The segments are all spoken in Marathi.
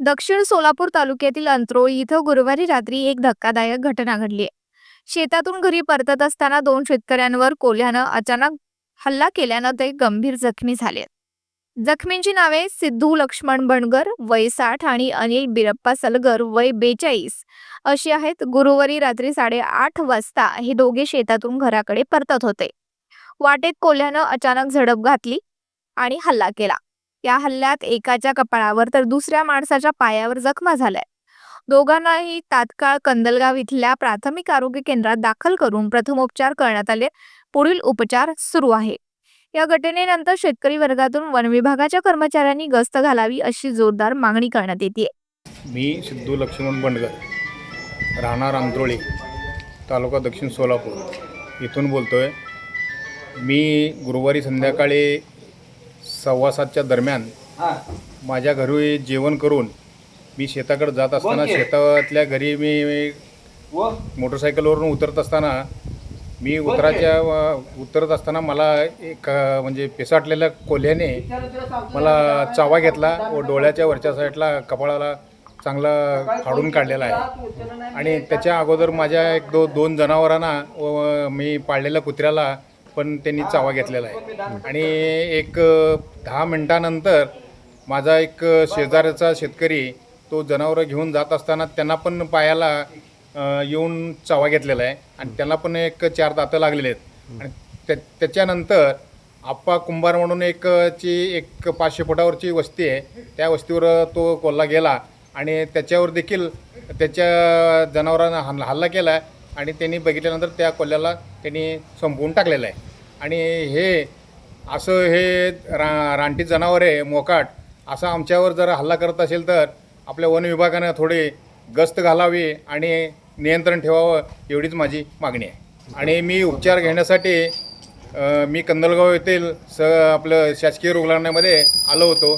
दक्षिण सोलापूर तालुक्यातील अंत्रोळी इथं गुरुवारी रात्री एक धक्कादायक घटना घडली. आहे शेतातून घरी परतत असताना दोन शेतकऱ्यांवर कोल्ह्यानं अचानक हल्ला केल्यानं ते गंभीर जखमी झाले. जखमींची नावे सिद्धू लक्ष्मण बणगर वय साठ आणि अनिल बिरप्पा सलगर वय बेचाळीस अशी आहेत. गुरुवारी रात्री साडेआठ वाजता हे दोघे शेतातून घराकडे परतत होते. वाटेत कोल्ह्यानं अचानक झडप घातली आणि हल्ला केला. या हल्ल्यात एकाच्या कपाळावर तर दुसऱ्या माणसाच्या पायावर जखमा झाल्या दोघांनाही तात्काळ कंदलगाव इथल्या प्राथमिक आरोग्य केंद्रात दाखल करून प्रथमोपचार करण्यात आले. पुढील उपचार सुरू आहे. या घटनेनंतर शेतकरी वर्गातून वन विभागाच्या कर्मचाऱ्यांनी गस्त घालावी अशी जोरदार मागणी करण्यात येते मी सिद्धू लक्ष्मण बंडगर राहणार आंत्रोळी तालुका दक्षिण सोलापूर. इथून बोलतो आहे मी गुरुवारी संध्याकाळी सव्वा सातच्या दरम्यान माझ्या घरी जेवण करून मी शेताकडे जात असताना शेतातल्या घरी मी मोटरसायकलवरून उतरत असताना मी उतराच्या उतरत असताना मला एक म्हणजे पिसाटलेल्या कोल्ह्याने मला चावा घेतला व डोळ्याच्या वरच्या साईडला कपाळाला चांगला फाडून काढलेला आहे. आणि त्याच्या अगोदर माझ्या एक दो दोन जनावरांना व मी पाळलेल्या कुत्र्याला पण त्यांनी चावा घेतलेला आहे. आणि एक दहा मिनटानंतर माझा एक शेजारचा शेजाऱ्याचा शेतकरी तो जनावरं घेऊन जात असताना त्यांना पण पायाला येऊन चावा घेतलेला आहे. आणि त्यांना पण एक चार दातं लागलेले आहेत. आणि त्या त्याच्यानंतर आप्पा कुंभार म्हणून एक ची एक पाचशे फुटावरची वस्ती आहे. त्या वस्तीवर तो कोल्हा गेला आणि त्याच्यावर देखील त्याच्या जनावरांना हल्ला हल्ला केला आहे. आणि त्यांनी बघितल्यानंतर त्या कोल्ह्याला त्यांनी संपवून टाकलेलं आहे. आणि हे असं हे रा रानटी जनावर आहे मोकाट असं आमच्यावर जर हल्ला करत असेल तर आपल्या वन विभागानं थोडी गस्त घालावी आणि नियंत्रण ठेवावं एवढीच माझी मागणी आहे. आणि मी उपचार घेण्यासाठी मी कंदलगाव येथील स आपलं शासकीय रुग्णालयामध्ये आलो होतो.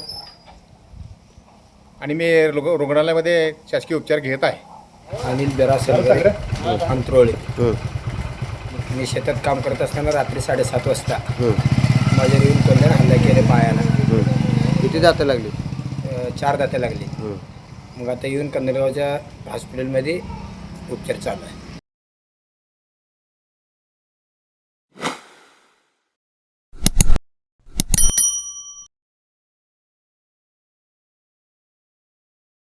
आणि मी रुग रुग्णालयामध्ये शासकीय उपचार घेत आहे. अनिल बेरा सलगरे अंत्रोळे मी शेतात काम करत असताना रात्री साडेसात वाजता माझ्या येऊन कोल्ह्याने हल्ला केले पायाला. किती जातं लागली? चार दाते लागली. मग आता येऊन कंदलगावच्या हॉस्पिटलमध्ये उपचार चालू आहे.